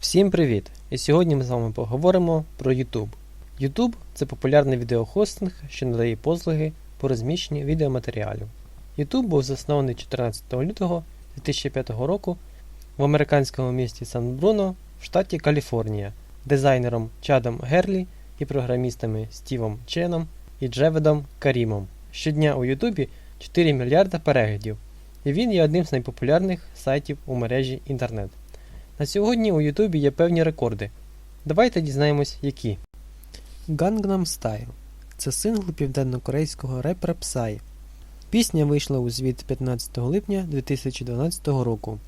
Всім привіт! І сьогодні ми з вами поговоримо про YouTube. YouTube це популярний відеохостинг, що надає послуги по розміщенню відеоматеріалів. YouTube був заснований 14 лютого 2005 року в американському місті Сан-Бруно в штаті Каліфорнія дизайнером Чадом Герлі і програмістами Стівом Ченом і Джеведом Карімом. Щодня у YouTube 4 мільярда переглядів, і він є одним з найпопулярних сайтів у мережі інтернет. На сьогодні у Ютубі є певні рекорди. Давайте дізнаємось, які. Gangnam Style це сингл південно-корейського репера Psy. Пісня вийшла у звіт 15 липня 2012 року,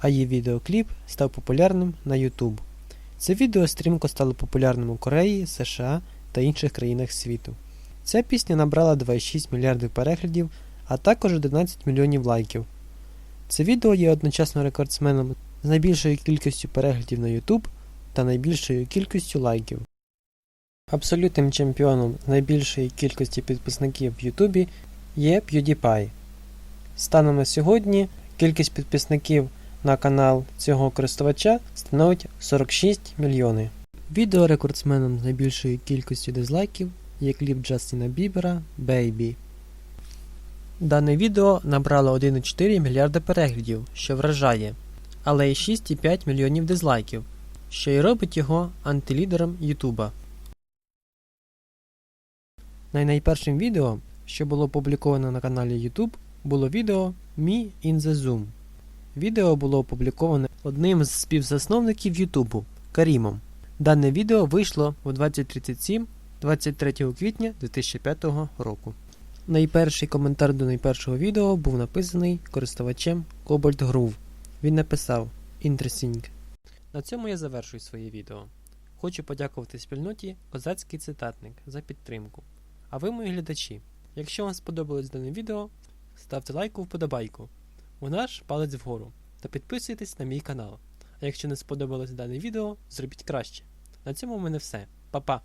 а її відеокліп став популярним на YouTube. Це відео стрімко стало популярним у Кореї, США та інших країнах світу. Ця пісня набрала 2,6 мільярдів переглядів, а також 11 мільйонів лайків. Це відео є одночасно рекордсменом з найбільшою кількістю переглядів на YouTube та найбільшою кількістю лайків. Абсолютним чемпіоном з найбільшої кількості підписників в YouTube є PewDiePie. Станом на сьогодні кількість підписників на канал цього користувача становить 46 мільйони. Відео рекордсменом з найбільшою кількістю дизлайків є кліп Джастіна Бібера Baby. Дане відео набрало 1,4 мільярда переглядів, що вражає, але й 6,5 мільйонів дизлайків, що й робить його антилідером Ютуба. Найнайпершим відео, що було опубліковано на каналі YouTube, було відео Me in the Zoom. Відео було опубліковане одним з співзасновників Ютубу Карімом. Дане відео вийшло у 2037 23 квітня 2005 року. Найперший коментар до найпершого відео був написаний користувачем Cobalt Groove. Він написав Interesting. На цьому я завершую своє відео. Хочу подякувати спільноті Козацький цитатник за підтримку. А ви, мої глядачі, якщо вам сподобалось дане відео, ставте лайку вподобайку у наш палець вгору та підписуйтесь на мій канал. А якщо не сподобалось дане відео, зробіть краще. На цьому в мене все. Па-па!